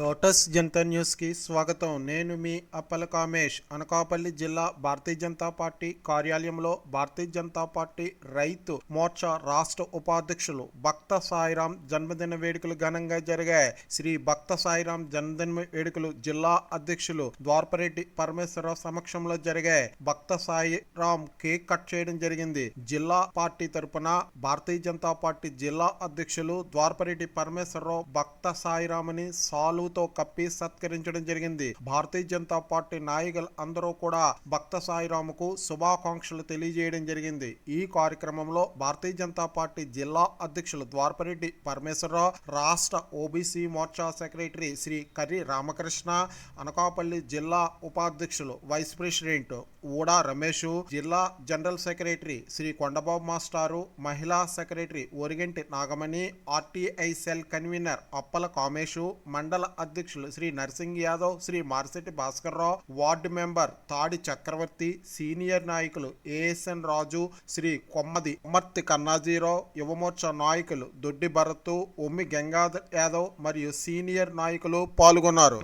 Lotus Janata న్యూస్కి స్వాగతం. నేను మీ అప్పల కామేష్. అనకాపల్లి జిల్లా భారతీయ జనతా పార్టీ కార్యాలయంలో భారతీయ జనతా పార్టీ రైతు మోర్చా రాష్ట్ర ఉపాధ్యక్షులు భక్త సాయిరాం జన్మదిన వేడుకలు ఘనంగా జరిగాయి. శ్రీ భక్త సాయిరాం జన్మదిన వేడుకలు జిల్లా అధ్యక్షులు ద్వారపరెడ్డి పరమేశ్వరరావు సమక్షంలో జరిగాయి. భక్త సాయిరాం కేక్ కట్ చేయడం జరిగింది. జిల్లా పార్టీ తరపున భారతీయ జనతా పార్టీ జిల్లా అధ్యక్షులు ద్వారపరెడ్డి పరమేశ్వరరావు భక్త సాయిరామని సాలుతో కప్పి సత్కరించడం జరిగింది. భారతీయ జనతా పార్టీ నాయకులు అందరూ కూడా భక్త సాయిరాముకు శుభాకాంక్షలు తెలియజేయడం జరిగింది. ఈ కార్యక్రమంలో భారతీయ జనతా పార్టీ జిల్లా అధ్యక్షులు ద్వారపరెడ్డి పరమేశ్వరరావు రాష్ట్ర ఓబీసీ మోర్చా సెక్రటరీ శ్రీ కర్రి రామకృష్ణ అనకాపల్లి జిల్లా ఉపాధ్యక్షులు వైస్ ప్రెసిడెంట్ ఊడా రమేష్ జిల్లా జనరల్ సెక్రటరీ శ్రీ కొండబాబు మాస్టారు మహిళా secretary Origanti Nagamani RTI cell convener Appala Kameshu మండల అధ్యక్షులు Shri Narsing Yadav Shri Marsetti Bhaskarrao ward member Tadi Chakravarthi senior నాయకులు ఏఎస్ఎన్ రాజు శ్రీ కొమ్మది కొమ్మర్తి కన్నాజీరావు యువమోర్చా నాయకులు దొడ్డి భరత్ ఉమ్మి గంగాధర్ యాదవ్ మరియు సీనియర్ నాయకులు పాల్గొన్నారు.